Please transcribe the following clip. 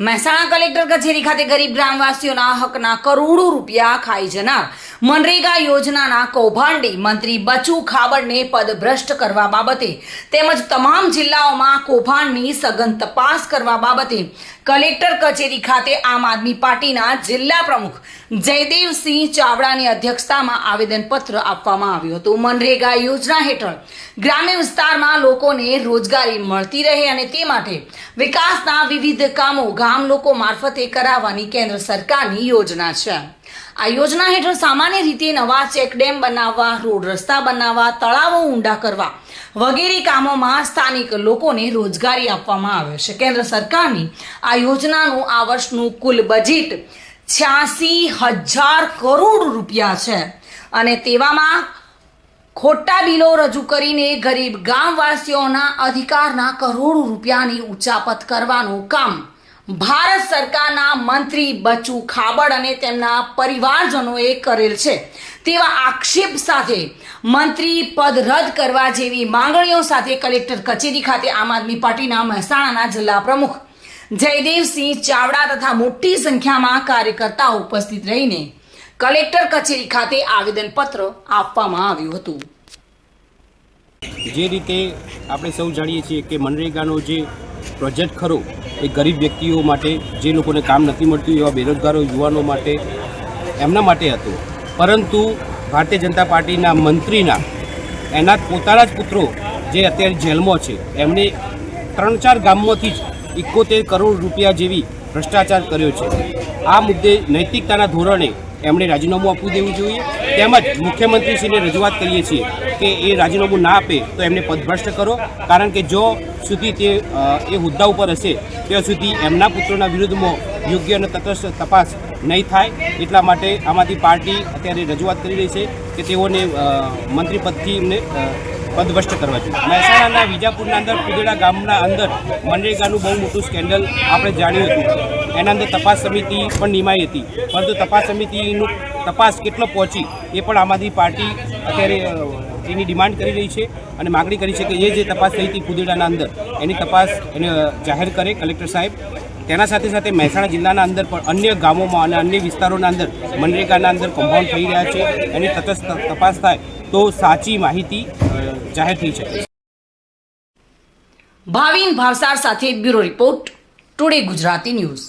Mehsana collector કચેરી ખાતે ગરીબ ગ્રામવાસીઓના હકના કરોડો રૂપિયા ખાઈ જનાર. મનરેગા યોજનાના કૌભાંડી મંત્રી બચુ ખાબડને પદભ્રષ્ટ કરવા બાબતે તેમજ તમામ જિલ્લાઓમાં કૌભાંડની સઘન તપાસ કરવા બાબતે કલેક્ટર કચેરી ખાતે આમ આદમી પાર્ટીના જિલ્લા પ્રમુખ જયદેવસિંહ ચાવડાની અધ્યક્ષતામાં આવેદનપત્ર આપવામાં આવ્યું હતું. મનરેગા યોજના હેઠળ ગ્રામ્ય વિસ્તારમાં લોકોને રોજગારી મળતી રહે અને તે માટે વિકાસના વિવિધ કામો ગામ લોકો મારફતે કરાવવાની કેન્દ્ર સરકારની યોજના છે. આ યોજના હેઠળ સામાન્ય રીતે નવા ચેકડેમ બનાવવા, રોડ રસ્તા બનાવવા, તળાવો ઊંડા કરવા વગેરે કામોમાં સ્થાનિક લોકોને રોજગારી આપવામાં આવે છે. કેન્દ્ર સરકારની આ યોજનાનું આ વર્ષનું કુલ બજેટ છ્યાસી હજાર કરોડ રૂપિયા છે અને તેવામાં ખોટા બિલો રજૂ કરીને ગરીબ ગામવાસીઓના અધિકારના કરોડો રૂપિયાની ઉચાપત કરવાનું કામ ભારત સરકારના મંત્રી બચુ ખાબડ અને તેમના પરિવારજનોએ કરેલ છે. તેવા આક્ષેપ સાથે મંત્રી પદ રદ કરવા જેવી માંગણીઓ સાથે કલેક્ટર કચેરી ખાતે આમ આદમી પાર્ટીના મહેસાણાના જિલ્લા પ્રમુખ જયદેવસિંહ ચાવડા તથા મોટી સંખ્યામાં કાર્યકર્તાઓ ઉપસ્થિત રહીને કલેક્ટર કચેરી ખાતે આવેદનપત્ર આપવામાં આવ્યું હતું. જે રીતે આપણે સૌ જાણીએ છીએ કે મનરેગાનો જે પ્રોજેક્ટ ખરો એ ગરીબ વ્યક્તિઓ માટે, જે લોકોને કામ નથી મળતું એવા બેરોજગારો, યુવાનો માટે, એમના માટે હતો. પરંતુ ભારતીય જનતા પાર્ટીના મંત્રીના, એના પોતાના જ પુત્રો, જે અત્યારે જેલમાં છે, એમણે ત્રણ ચાર ગામમાંથી જ એકોતેર કરોડ રૂપિયા જેવી ભ્રષ્ટાચાર કર્યો છે. આ મુદ્દે નૈતિકતાના ધોરણે એમણે રાજીનામું આપવું દેવું જોઈએ? તેમજ મુખ્યમંત્રીશ્રીને રજૂઆત કરીએ છીએ કે એ રાજીનામું ના આપે તો એમને પદભ્રષ્ટ કરો. કારણ કે જો સુધી તે એ હોદ્દા ઉપર હશે, ત્યાં સુધી એમના પુત્રોના વિરુદ્ધમાં યોગ્ય અને તટસ્થ તપાસ નહીં થાય. એટલા માટે આમાંથી પાર્ટી અત્યારે રજૂઆત કરી રહી છે કે તેઓને મંત્રીપદથી એમને પદભ્રષ્ટ કરવા જોઈએ. મહેસાણાના વિજાપુરના અંદર કુદેડા ગામના અંદર મનરેગાનું બહુ મોટું સ્કેન્ડલ આપણે જાણ્યું હતું. એના અંદર તપાસ સમિતિ પણ નિમાઈ હતી. પરંતુ તપાસ સમિતિનું તપાસ કેટલો પહોંચી એ પણ આમ આદમી પાર્ટી અત્યારે એની ડિમાન્ડ કરી રહી છે અને માગણી કરી છે કે એ જે તપાસ થઈ હતી કુદેડાના અંદર, એની તપાસ એને જાહેર કરે કલેક્ટર સાહેબ. તેના સાથે સાથે મહેસાણા જિલ્લાના અંદર પણ અન્ય ગામોમાં અને અન્ય વિસ્તારોના અંદર મનરેગાના અંદર કમ્પાઉન્ડ થઈ રહ્યા છે. એની તટસ્થ, તપાસ થાય તો સાચી માહિતી જાહેર થઈ શકે. ભાવિન ભાવસાર સાથે bureau report, today Gujarati news.